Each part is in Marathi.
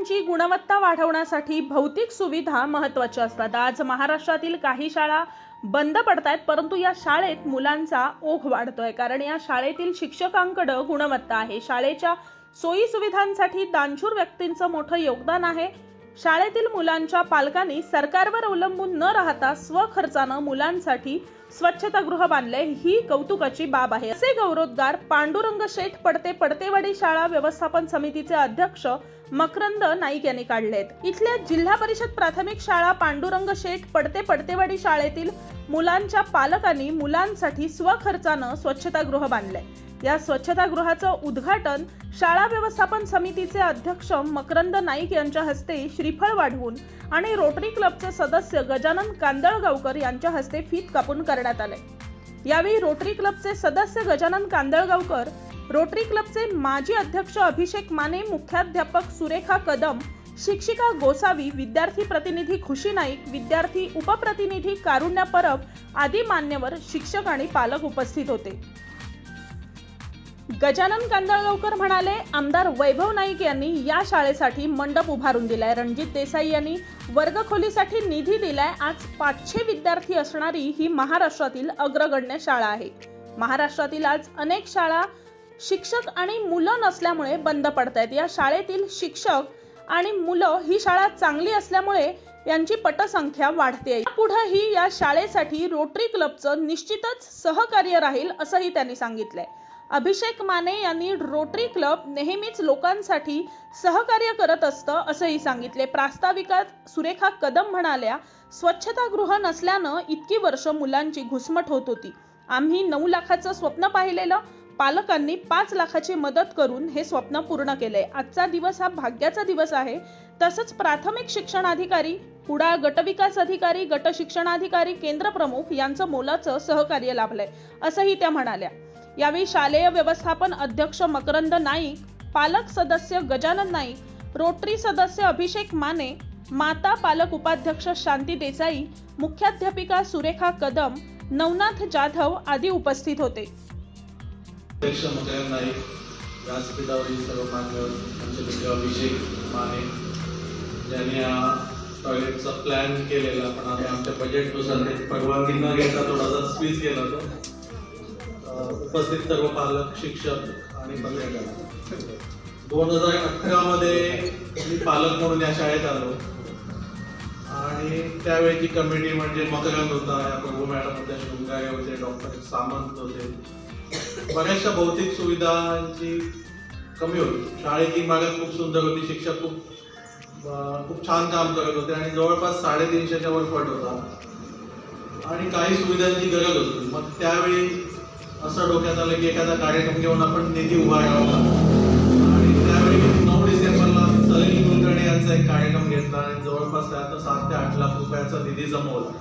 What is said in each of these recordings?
शिक्षणाची गुणवत्ता वाढवण्यासाठी भौतिक सुविधा महत्त्वाच्या असतात. आज महाराष्ट्रातील काही शाळा बंद पडत आहेत परंतु या शाळेत मुलांचा ओघ वाढतोय. कारण या शाळेतील शिक्षकांकडं गुणवत्ता आहे. शाळेच्या सोयी सुविधांसाठी दानशूर व्यक्तींचं मोठं योगदान आहे. शाळेतील मुलांच्या पालकांनी सरकारवर अवलंबून न राहता स्वखर्चानं मुलांसाठी स्वच्छतागृह बांधले ही कौतुकाची बाब आहे. असे गौरवोद्गार पांडुरंग शेठ पडते पडतेवाडी शाळा व्यवस्थापन समितीचे अध्यक्ष मकरंद नाईक यांनी काढलेत. इथल्या जिल्हा परिषद प्राथमिक शाळा पांडुरंग शेठ पडते पडतेवाडी शाळेतील मुलांच्या पालकांनी मुलांसाठी स्वखर्चानं स्वच्छतागृह बांधले या स्वच्छतागृहाचं उद्घाटन शाळा व्यवस्थापन समितीचे अध्यक्ष मकरंद नाईक यांच्या हस्ते श्रीफळ वाढवून आणि रोटरी क्लबचे सदस्य गजानन कांदळगावकर यांच्या हस्ते फीत कापून करण्यात आले यावेळी रोटरी क्लबचे सदस्य गजानन कांदळगावकर रोटरी क्लबचे माजी अध्यक्ष अभिषेक माने मुख्याध्यापक सुरेखा कदम शिक्षिका गोसावी विद्यार्थी प्रतिनिधी खुशी नाईक विद्यार्थी उपप्रतिनिधी कारुण्या परब आदी मान्यवर शिक्षक आणि पालक उपस्थित होते. गजानन कांदळगावकर म्हणाले आमदार वैभव नाईक यांनी या शाळेसाठी मंडप उभारून दिलाय. रणजित देसाई यांनी वर्गखोलीसाठी निधी दिलाय. आज पाचशे विद्यार्थी असणारी ही महाराष्ट्रातील अग्रगण्य शाळा आहे. महाराष्ट्रातील आज अनेक शाळा शिक्षक आणि मुलं नसल्यामुळे बंद पडत आहेत या शाळेतील शिक्षक आणि मुलं ही शाळा चांगली असल्यामुळे यांची पटसंख्या वाढते पुढेही या शाळेसाठी रोटरी क्लबचं निश्चितच सहकार्य राहील असंही त्यांनी सांगितलंय. अभिषेक माने यांनी रोटरी क्लब नेहमीच लोकांसाठी सहकार्य करत असतं असंही सांगितले प्रास्ताविकात सुरेखा कदम म्हणाल्या स्वच्छतागृह नसल्यानं इतकी वर्ष मुलांची घुसमट होत होती. आम्ही नऊ लाखाचं स्वप्न पाहिलेलं पालकांनी पाच लाखाची मदत करून हे स्वप्न पूर्ण केले आजचा दिवस हा भाग्याचा दिवस आहे. तसंच प्राथमिक शिक्षणाधिकारी कुडाळ गटविकास अधिकारी गट शिक्षणाधिकारी केंद्र प्रमुख यांचं मोलाचं सहकार्य लाभलंय असंही त्या म्हणाल्या. यावेळी शालेय व्यवस्थापन अध्यक्ष मकरंद नाईक पालक सदस्य गजानन नाईक रोटरी सदस्य अभिषेक माने माता पालक उपाध्यक्ष शांती देसाई मुख्याध्यापिका सुरेखा कदम नवनाथ जाधव आदी उपस्थित होते. अध्यक्ष मकरंद नाईक व्यासपीठावरील सर्व मान्यवर आमचे मित्र अभिषेक माने ज्यांनी हा टॉयलेटचा प्लॅन केलेला पण आम्ही आमच्या बजेटनुसार ते परवानगी न घेता थोडासा स्पीच केला तो. उपस्थित सर्व पालक शिक्षक आणि पत्रकार दोन हजार अठरामध्ये मी पालक म्हणून या शाळेत आलो. आणि त्यावेळेची कमिटी म्हणजे मकरंद होता या प्रभू मॅडम होत्या शृंगारे होते डॉक्टर सामंत होते. बऱ्याचशा भौतिक सुविधांची कमी होती. शाळेची इमारत खूप सुंदर होती शिक्षक खूप खूप छान काम करत होते आणि जवळपास साडेतीनशेच्या वर फट होता. आणि काही सुविधांची गरज होती. मग त्यावेळी असं डोक्यात आलं की एखादा कार्यक्रम घेऊन आपण निधी उभारावा आणि त्यावेळी नऊ डिसेंबरला सलील कुलकर्णी यांचा एक कार्यक्रम घेतला आणि जवळपास त्यात सात ते आठ लाख रुपयाचा निधी जमवला.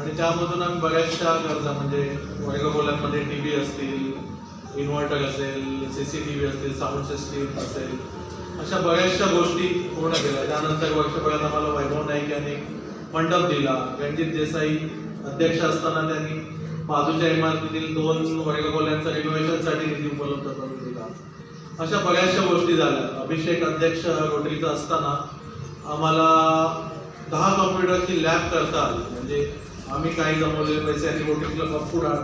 आणि त्यामधून आम्ही बऱ्याचशा गरजा म्हणजे वर्गखोल्यांमध्ये टी व्ही असतील इन्व्हर्टर असेल सी सी टी व्ही असतील साऊंड सिस्टीम असेल अशा बऱ्याचशा गोष्टी पूर्ण केल्या. त्यानंतर वर्षभरात आम्हाला वैभव नाईक यांनी मंडप दिला. रणजित देसाई अध्यक्ष असताना त्यांनी बाजूच्या इमारतीतील दोन वर्गखोल्यांचा रिनोव्हेशनसाठी निधी उपलब्ध करून दिला. अशा बऱ्याचशा गोष्टी झाल्या. अभिषेक अध्यक्ष रोटरीचा असताना आम्हाला दहा कॉम्प्युटरची लॅब करता आली. म्हणजे आम्ही काही जमवलेले पैसे आणि रोटरी क्लब ऑफ कुडाळ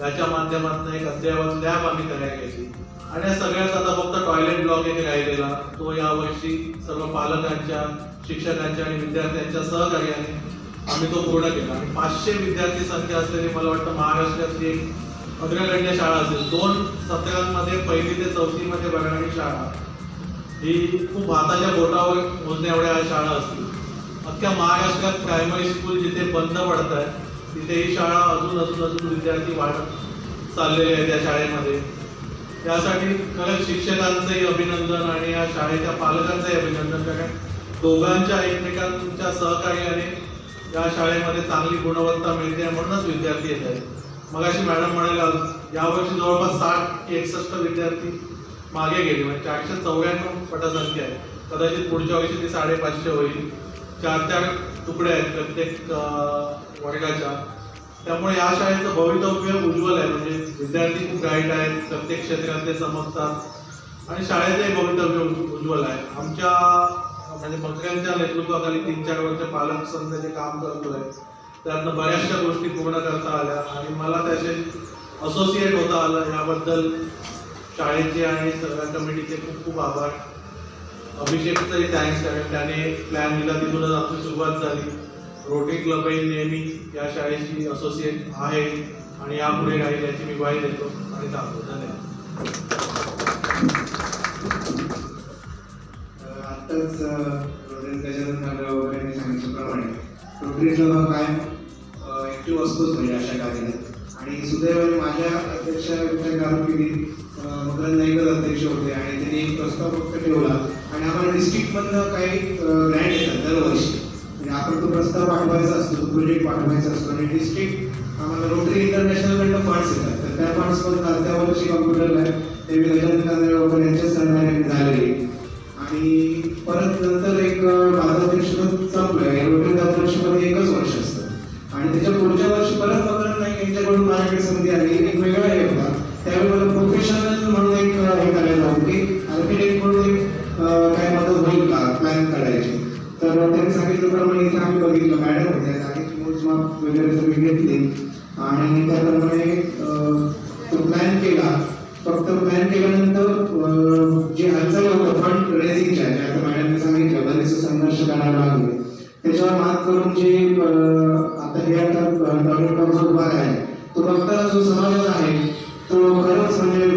याच्या माध्यमातून एक अद्ययावत लॅब आम्ही तयार केली आणि या सगळ्यात आता फक्त टॉयलेट ब्लॉक एक राहिलेला. तो यावर्षी सर्व पालकांच्या शिक्षकांच्या आणि विद्यार्थ्यांच्या सहकार्याने आम्ही तो पूर्ण केला. आणि पाचशे विद्यार्थी संख्या असलेली मला वाटतं महाराष्ट्रातली एक अग्रगण्य शाळा असेल. दोन सत्रांमध्ये पहिली ते चौथी मध्ये शाळा. ही खूप हाताच्या बोटावर मोजण्या एवढ्या शाळा असतील. अख्ख्या महाराष्ट्रात प्रायमरी स्कूल जिथे बंद पडत आहे तिथे ही शाळा अजून अजून अजून विद्यार्थी वाढत चाललेले आहेत त्या शाळेमध्ये. त्यासाठी खरंच शिक्षकांचंही अभिनंदन आणि या शाळेच्या पालकांचंही अभिनंदन कारण दोघांच्या एकमेकांच्या सहकार्याने या शाळेमध्ये चांगली गुणवत्ता मिळते म्हणूनच विद्यार्थी येत आहेत. मगाशी मॅडम म्हणायला यावर्षी जवळपास साठ एकसष्ट विद्यार्थी मागे गेले म्हणजे चारशे चौऱ्याण्णव पटसंख्या आहे. कदाचित पुढच्या वर्षी ती साडेपाचशे होईल. चार चार तुकडे आहेत प्रत्येक वर्गाच्या. त्यामुळे या शाळेचं भवितव्य उज्ज्वल आहे. म्हणजे विद्यार्थी खूप ब्राईट आहेत प्रत्येक क्षेत्रात ते समजतात आणि शाळेचंही भवितव्य उज्ज्वल आहे. आमच्या म्हणजे बकऱ्यांच्या नेतृत्वाखाली तीन चार वर्ष पालक संघ जे काम करतोय त्यातनं बऱ्याचशा गोष्टी पूर्ण करता आल्या आणि मला त्याचे असोसिएट होता आलं. याबद्दल शाळेचे आणि सगळ्या कमिटीचे खूप खूप आभार. अभिषेकचंही थँक्स कारण त्याने प्लॅन दिला तिथूनच आपली सुरुवात झाली. रोटरी क्लबही नेहमी या शाळेची असोसिएट आहे आणि यापुढे राहील याची मी ग्वाही देतो. आणि थांबतो. धन्यवाद. आत्ताच गजानन नागराव वगैरे सांगितल्याप्रमाणे रोटरी क्लब हा कायम ॲक्टिव्ह असतोच म्हणजे अशा कार्यात आणि सुदैवाने माझ्या अध्यक्ष कारकिर्दीत मकरंद नाईकर अध्यक्ष होते आणि प्रस्ताव फक्त ठेवला आणि आम्हाला डिस्ट्रिक्टमधनं काही ग्रँट येतात दरवर्षी. म्हणजे आणि आपण तो प्रस्ताव पाठवायचा असतो तो प्रोजेक्ट पाठवायचा असतो आणि डिस्ट्रिक्ट आम्हाला रोटरी इंटरनॅशनलकडनं फंड्स येतात. तर त्या फंड्समधून त्या वर्षी कॉम्प्युटर लॅब ते मी गजानन कांदळे यांच्या सहकार्याने झालेली आणि परत नंतर एक माझा मार्गदर्शन संपलं रोटरी दरवर्षीमध्ये एकच वर्ष असतं. आणि त्याच्या पुढच्या वर्षी परत मग नाही यांच्याकडून माझ्याकडे संधी आली. म्हणजे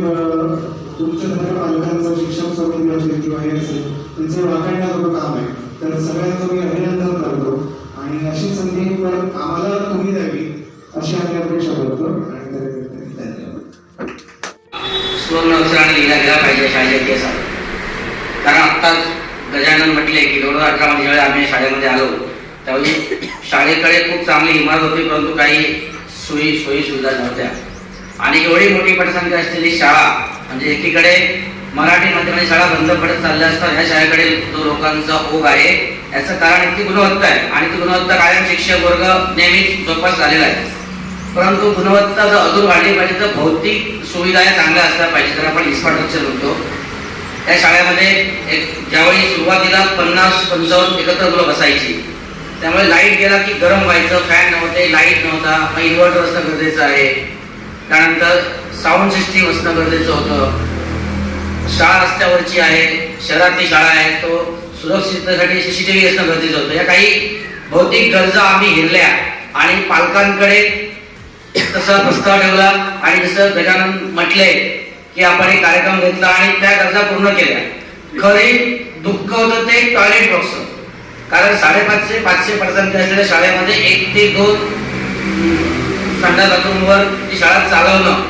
तुमच्या पालकांचं शिक्षण समिती असेल किंवा हे असेल त्यांचं काम आहे. तर सगळ्यांचं मी अभिनंदन करतो. आणि अशी संधी परत आम्हाला तुम्ही द्यावी अशी आम्ही अपेक्षा करतो. आणि धन्यवाद. लिहिला गेला पाहिजे कारण आत्ताच गजानन म्हटले की दोन हजार अठरामध्ये ज्यावेळी आम्ही शाळेमध्ये आलो त्यावेळी शाळेकडे खूप चांगली इमारत होती परंतु काही सोयी सोयी सुविधा नव्हत्या. आणि एवढी मोठी पटसंख्या असलेली शाळा म्हणजे एकीकडे मराठी माध्यमाची शाळा बंद पडत चालल्या असतात ह्या शाळेकडे जो लोकांचा ओघ आहे. याचं कारण इतकी गुणवत्ता आहे. आणि ती गुणवत्ता कायम शिक्षक वर्ग नेहमीच जोपास झालेला आहे. परंतु गुणवत्ता जर अजून वाढली पाहिजे तर भौतिक सुविधा या चांगल्या असल्या पाहिजे. तर आपण इन्फ्रास्ट्रक्चर म्हणतो. त्या शाळेमध्ये एक ज्यावेळी सुरुवातीला पन्नास पंचावन्न एकत्र मुलं बसायची त्यामुळे लाइट गेला की गरम व्हायचं फॅन नव्हते लाइट नव्हता मग इन्व्हर्टर असणं गरजेचं आहे. त्यानंतर साऊंड सिस्टीम असणं गरजेचं होतं. शाळा रस्त्यावरची आहे शहरातली शाळा आहे तो सुरक्षिततेसाठी सीसीटीव्ही असणं गरजेचं होतं. या काही भौतिक गरजा आम्ही हिरल्या आणि पालकांकडे तसा प्रस्ताव ठेवला आणि जसं गजानन म्हटले की आपण एक कार्यक्रम घेतला आणि त्या गरजा पूर्ण केल्या. खरी दुःख होतं ते टॉयलेट बॉक्स कारण साडेपाचशे पाचशे पर्सेंट असलेल्या शाळेमध्ये एक ते दोन संडास बाथरूमवर ती शाळा चालवणं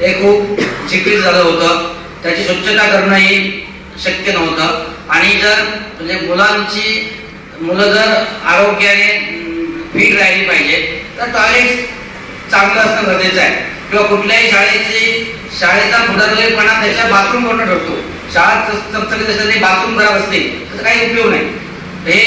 हे खूप चिकीट झालं होतं. त्याची स्वच्छता करणं हे शक्य नव्हतं. आणि जर म्हणजे मुलांची मुलं जर आरोग्याने फिट राहिली पाहिजे तर टॉयलेट चांगलं असणं गरजेचं आहे. किंवा कुठल्याही शाळेची शाळेचा पुढारलेपणा त्याच्या बाथरूम वरून ठरतो. शाळा चकचकीत बाथरूम खराब असते त्याचा काही उपयोग नाही. हे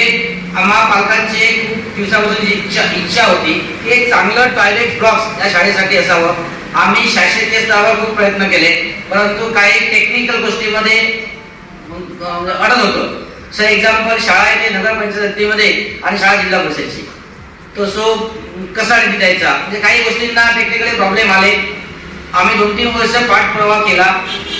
आम्हा पालकांची खूप खूप जी इच्छा इच्छा होती की एक चांगलं टॉयलेट ब्लॉक्स या शाळेसाठी असावं. आम्ही शासकीय स्तरावर खूप प्रयत्न केले परंतु काही टेक्निकल गोष्टीमध्ये अडत होतं. सर एक्झाम्पल शाळा आहे ते नगरपंचायतीमध्ये आणि शाळा जिल्हा परिषदची. तो सो कसा निधी द्यायचा? म्हणजे काही गोष्टींना टेक्निकली प्रॉब्लेम आले. आम्ही दोन तीन वर्ष पाठपुरावा केला.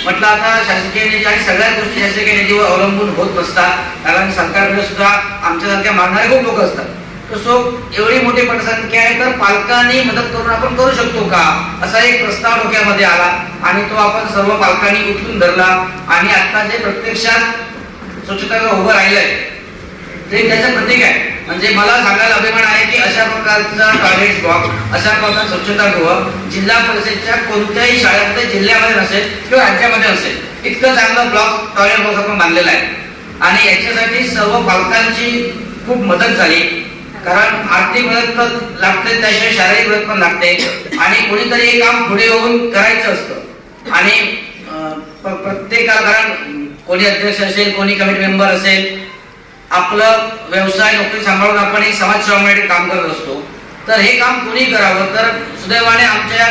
म्हटलं आता शासकीय निधी आणि सगळ्या गोष्टी शासकीय निधीवर अवलंबून होत नसतात. कारण सरकारकडे सुद्धा आमच्यासारख्या मागणारे खूप लोक असतात. तर सो एवढी मोठी पटसंख्या आहे तर पालकांनी मदत करून आपण करू शकतो का? असा एक प्रस्ताव डोक्यामध्ये आला आणि तो आपण सर्व पालकांनी उचलून धरला आणि आता जे प्रत्यक्षात स्वच्छता उभं राहिलंय ते त्याचं प्रतीक आहे. म्हणजे मला सांगायला अभिमान आहे की अशा प्रकारचा टॉयलेट ब्लॉक अशा प्रकारचा स्वच्छतागृह जिल्हा परिषदच्या कोणत्याही शाळेमध्ये जिल्ह्यामध्ये नसेल किंवा राज्यामध्ये नसेल इतकं चांगलं ब्लॉक टॉयलेट ब्लॉक आपण बांधलेला आहे. आणि याच्यासाठी सर्व पालकांची खूप मदत झाली. कारण आर्थिक मदत तर लागते त्याशिवाय शारीरिक मदत पण लागते. आणि कोणीतरी हे काम पुढे येऊन करायचं असतं. आणि प्रत्येकाला कारण कोणी अध्यक्ष असेल कोणी कमिटी मेंबर असेल आपलं व्यवसाय नोकरी सांभाळून आपण हे समाजसेवामध्ये काम करत असतो. तर हे काम कोणी करावं? तर सुदैवाने आमच्या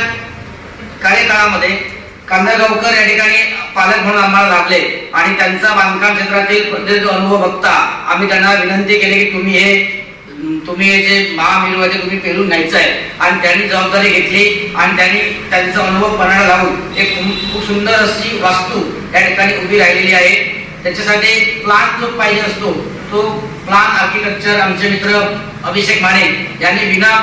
कार्यकाळामध्ये कांदागावकर या ठिकाणी पालक म्हणून आम्हाला लाभले. आणि त्यांचा बांधकाम क्षेत्रातील प्रत्येक अनुभव बघता आम्ही त्यांना विनंती केली की तुम्ही हे तुम्ही जे महामेरू तुम्ही पेरून न्यायचं आहे. आणि त्यांनी जबाबदारी घेतली आणि त्यांनी त्यांचा अनुभव पणाला लावून एक खूप खूप सुंदर अशी वास्तू त्या ठिकाणी उभी राहिलेली आहे. त्याच्यासाठी प्लान जो पाहिजे असतो तो प्लान आर्किटेक्चर आमचे मित्र अभिषेक माने यांनी विना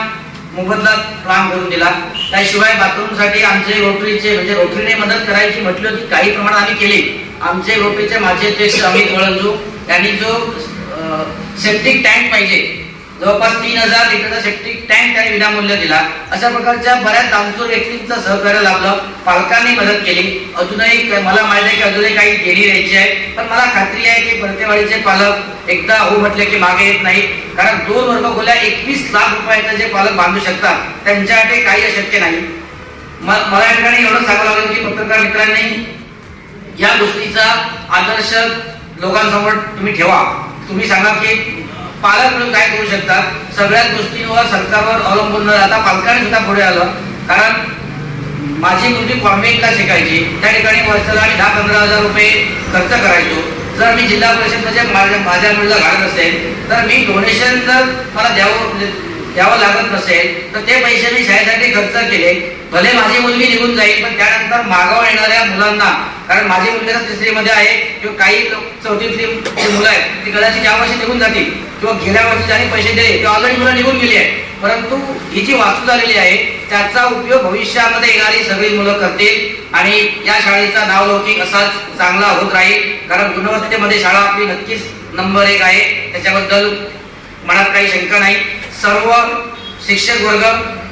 मोबदला प्लान करून दिला. त्याशिवाय बाथरूमसाठी आमचे रोटरीचे म्हणजे रोटरीने मदत करायची म्हटलं की काही प्रमाणात आम्ही केली. आमचे रोटरीचे माझे अध्यक्ष अमित वळंजू यांनी जो सेप्टिक टँक पाहिजे जवळपास तीन हजार लिटरचा सेप्टिक टँक त्यांनी विनामूल्य दिला. अशा प्रकारच्या बऱ्याच दामसूर व्यक्तींचं सहकार्य लाभलं. पालकांनी मदत केली. अजूनही मला माहिती आहे की अजूनही काही देणी द्यायची आहे. पण मला खात्री आहे की परतेवाडीचे पालक एकदा हो म्हटले की मागे येत नाही कारण दोन वर्ग खोल्या एकवीस लाख रुपयाचं जे पालक बांधू शकतात त्यांच्यासाठी काही अशक्य नाही. म- मला या ठिकाणी एवढं सांगावं लागेल की पत्रकार मित्रांनी या गोष्टीचा आदर्श लोकांसमोर तुम्ही ठेवा. तुम्ही सांगा की पालक म्हणून काय करू शकतात? सगळ्याच गोष्टींवर सरकारवर अवलंबून न राहता पालकांनी सुद्धा पुढे आलं. कारण माझी मुलगी कॉन्व्हेंटला शिकायची. त्या ठिकाणी वर्षाला आणि दहा पंधरा हजार रुपये खर्च करायचो. जर मी जिल्हा परिषदमध्ये म्हणजे माझ्या माझ्या मुलीला घालत असेल तर मी डोनेशन जर मला द्यावं म्हणजे द्यावं लागत नसेल तर ते पैसे मी शाळेसाठी खर्च केले. भले माझी मुलगी निघून जाईल पण त्यानंतर मागावर येणाऱ्या मुलांना कारण माझी मुलगी तिसरीमध्ये आहे किंवा काही चौथीतली मुलं आहेत ती कदाचित या वर्षी निघून जातील किंवा गेल्या वर्षी ज्यांनी पैसे दिले ते ऑलरेडी मुलं निघून गेली आहे परंतु ही जी वास्तू झालेली आहे त्याचा उपयोग भविष्यामध्ये येणारी सगळी मुलं करतील आणि या शाळेचा नावलौकिक असाच चांगला होत राहील. कारण गुणवत्तेमध्ये शाळा आपली नक्कीच नंबर एक आहे. त्याच्याबद्दल मनात काही शंका नाही. सर्व शिक्षक वर्ग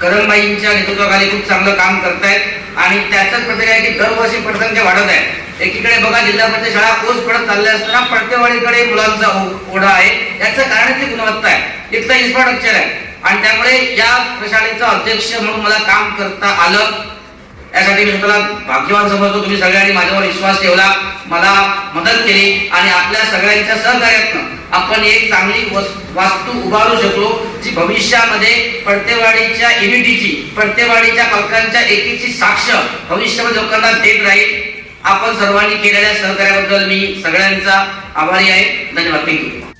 करमबाईंच्या नेतृत्वाखाली खूप चांगलं काम करतायत. आणि त्याचंच प्रत्येक आहे की दरवर्षी पडसंख्या वाढत आहे. एकीकडे बघा जिल्हा परिषद शाळा ओस पडत चालल्या असताना पडतेवाडीकडे मुलांचा ओढा आहे. याचं कारण ती गुणवत्ता आहे. इथलं इन्फ्रास्ट्रक्चर आहे. आणि त्यामुळे या शाळेचा अध्यक्ष म्हणून मला काम करता आलं. यासाठी मी स्वतःला भाग्यवान समजतो. तुम्ही सगळ्यांनी माझ्यावर विश्वास ठेवला. मला मदत केली आणि आपल्या सगळ्यांच्या सहकार्यातनं आपण एक चांगली वस् वास्तू उभारू शकलो जी भविष्यामध्ये पडतेवाडीच्या युनिटीची पडतेवाडीच्या पालकांच्या एकीची साक्ष भविष्यामध्ये लोकांना देत राहील. आपण सर्वांनी केलेल्या सहकार्याबद्दल मी सगळ्यांचा आभारी आहे. धन्यवाद. थँक्यू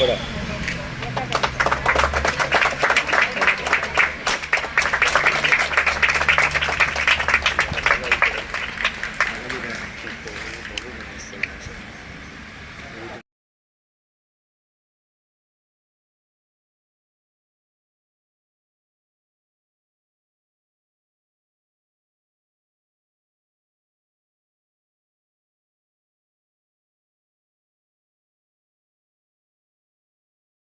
हा, पडा.